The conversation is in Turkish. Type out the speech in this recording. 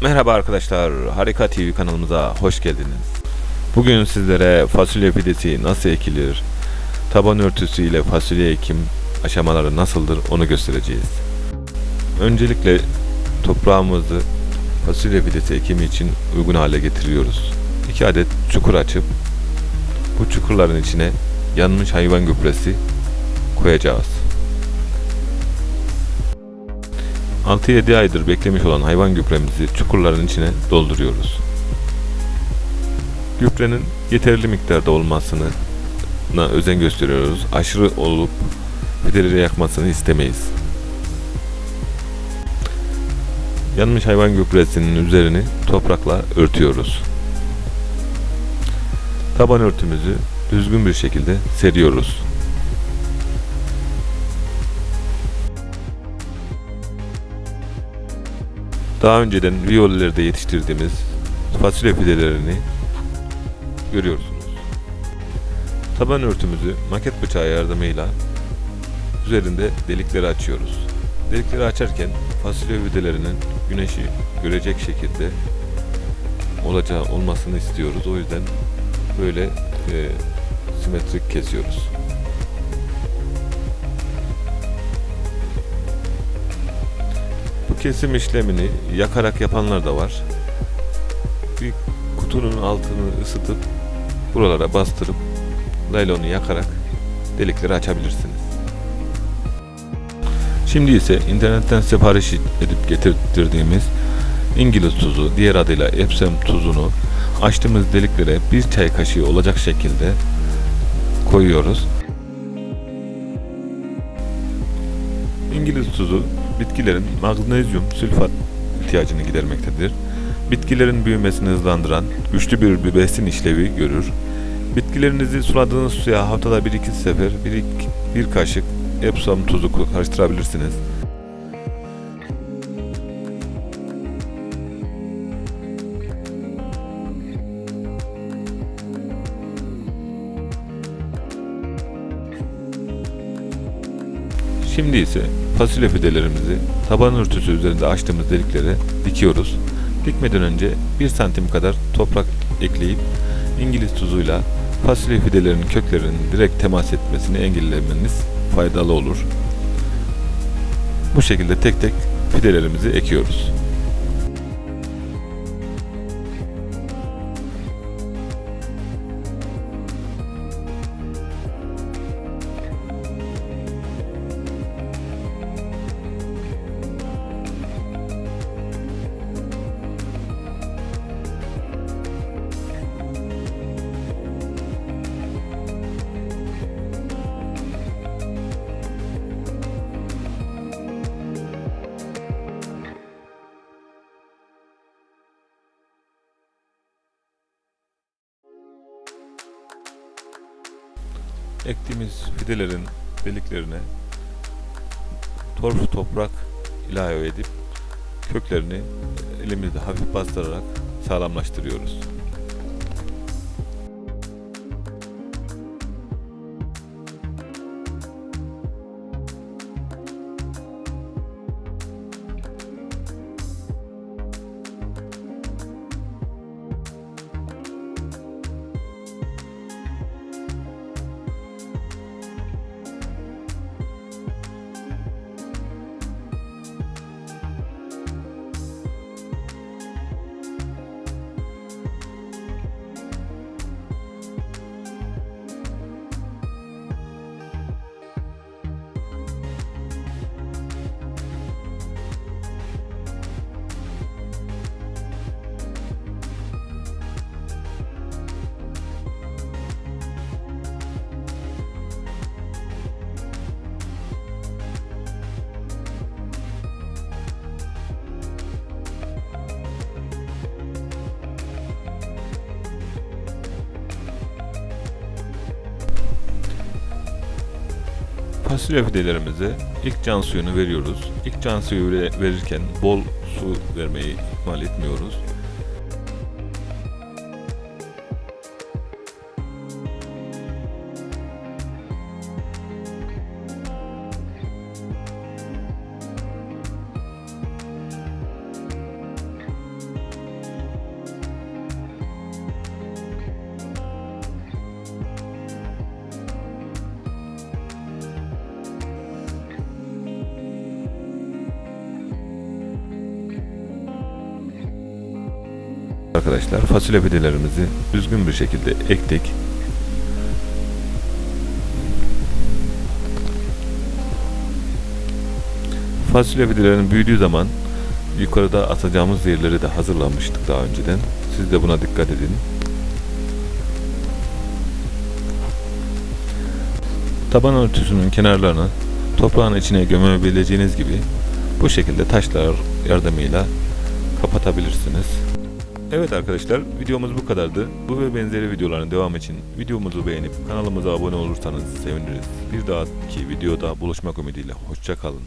Merhaba arkadaşlar, Harika TV kanalımıza hoş geldiniz. Bugün sizlere fasulye pidesi nasıl ekilir, taban örtüsü ile fasulye ekim aşamaları nasıldır onu göstereceğiz. Öncelikle toprağımızı fasulye pidesi ekimi için uygun hale getiriyoruz. 2 adet çukur açıp bu çukurların içine yanmış hayvan gübresi koyacağız. 6-7 aydır beklemiş olan hayvan gübremizi çukurların içine dolduruyoruz. Gübrenin yeterli miktarda olmasını özen gösteriyoruz. Aşırı olup fideleri yakmasını istemeyiz. Yanmış hayvan gübresinin üzerini toprakla örtüyoruz. Taban örtümüzü düzgün bir şekilde seriyoruz. Daha önceden viyolelerde yetiştirdiğimiz fasulye fidelerini görüyorsunuz. Taban örtümüzü maket bıçağı yardımıyla üzerinde delikleri açıyoruz. Delikleri açarken fasulye fidelerinin güneşi görecek şekilde olacağı olmasını istiyoruz. O yüzden böyle e, simetrik kesiyoruz. Kesim işlemini yakarak yapanlar da var. Bir kutunun altını ısıtıp buralara bastırıp laylonu yakarak delikleri açabilirsiniz. Şimdi ise internetten sipariş edip getirttirdiğimiz İngiliz tuzu, diğer adıyla Epsom tuzunu açtığımız deliklere bir çay kaşığı olacak şekilde koyuyoruz. İngiliz tuzu bitkilerin magnezyum sülfat ihtiyacını gidermektedir. Bitkilerin büyümesini hızlandıran güçlü bir besin işlevi görür. Bitkilerinizi suladığınız suya haftada bir iki sefer bir, bir kaşık Epsom tuzu karıştırabilirsiniz. Şimdi ise fasulye fidelerimizi taban örtüsü üzerinde açtığımız deliklere dikiyoruz. Dikmeden önce 1 santim kadar toprak ekleyip İngiliz tuzuyla fasulye fidelerinin köklerinin direkt temas etmesini engellemeniz faydalı olur. Bu şekilde tek tek fidelerimizi ekiyoruz. Ektiğimiz fidelerin deliklerine torfu toprak ilave edip köklerini elimizle hafif bastırarak sağlamlaştırıyoruz. Fasulye fidelerimize ilk can suyunu veriyoruz. İlk can suyu verirken bol su vermeyi ihmal etmiyoruz. Arkadaşlar fasulye fidelerimizi düzgün bir şekilde ektik. Fasulye fidelerinin büyüdüğü zaman yukarıda atacağımız yerleri de hazırlamıştık daha önceden. Siz de buna dikkat edin. Taban örtüsünün kenarlarını toprağın içine gömebileceğiniz gibi bu şekilde taşlar yardımıyla kapatabilirsiniz. Evet arkadaşlar videomuz bu kadardı. Bu ve benzeri videoların devamı için videomuzu beğenip kanalımıza abone olursanız seviniriz. Bir dahaki videoda buluşmak ümidiyle. Hoşça kalın.